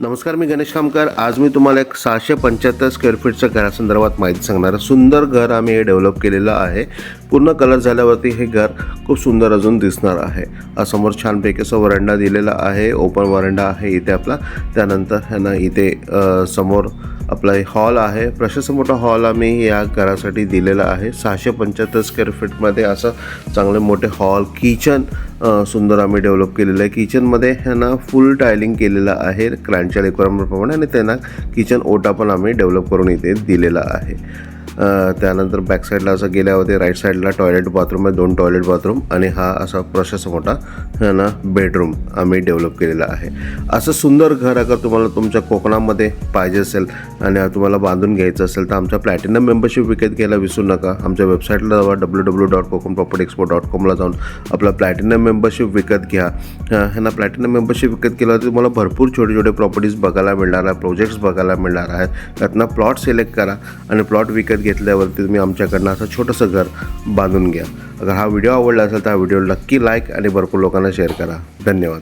नमस्कार मी गणेश कामकार आज मी तुम्हाला एक सहाशे पंच्याहत्तर स्क्वेअर फीटच्या घरासंदर्भात माहिती सांगणार आहे. सुंदर घर आम्ही हे डेव्हलप केलेलं आहे पूर्ण कलर झाल्यावरती हे घर खूप सुंदर अजून दिसणार आहे. समोर छानपैकी असं वरांडा दिलेला आहे. ओपन वरांडा आहे इथे आपला. त्यानंतर ह्यांना इथे समोर आपला हॉल आहे. प्रशस्त मोठा हॉल आम्ही या घरासाठी दिलेला आहे. सहाशे पंच्याहत्तर स्क्वेअर फीटमध्ये असं चांगले मोठे हॉल किचन सुंदर आम्ही डेव्हलप केलेलं आहे. किचनमध्ये ह्यांना फुल टायलिंग केलेलं आहे क्लायंटच्या रिक्वायरमेंटप्रमाणे आणि त्यांना किचन ओटा पण आम्ही डेव्हलप करून इथे दिलेला आहे. त्यानंतर बॅक साईडला असं गेल्यावरती राईट साईडला टॉयलेट बाथरूम आहे. दोन टॉयलेट बाथरूम आणि हा असा प्रशस्त मोठा है ना बेडरूम आम्ही डेव्हलप केलेला आहे. असं सुंदर घर अगर तुम्हाला तुमच्या कोकणामध्ये पाहिजे असेल आणि तुम्हाला बांधून घ्यायचं असेल तर आमच्या प्लॅटिनम मेंबरशिप विकत घ्यायला विसरू नका. आमच्या वेबसाईटला जावा W W dot Kokam property expo dot कॉमला जाऊन आपला प्लॅटिनम मेंबरशिप विकत घ्या. अ, ह्यांना प्लॅटिनम मेंबरशिप विकत केल्यावरती तुम्हाला भरपूर छोटे छोटे प्रॉपर्टीज बघायला मिळणार आहे प्रोजेक्ट्स बघायला मिळणार आहेत. त्यातनं प्लॉट सिलेक्ट करा आणि प्लॉट विकत घ्या. घेतल्यावरती तुम्ही आमच्याकडनं असं छोटंसं घर बांधून घ्या. अगर हा व्हिडिओ आवडला असेल तर हा व्हिडिओ नक्की लाईक आणि भरपूर लोकांना शेअर करा. धन्यवाद.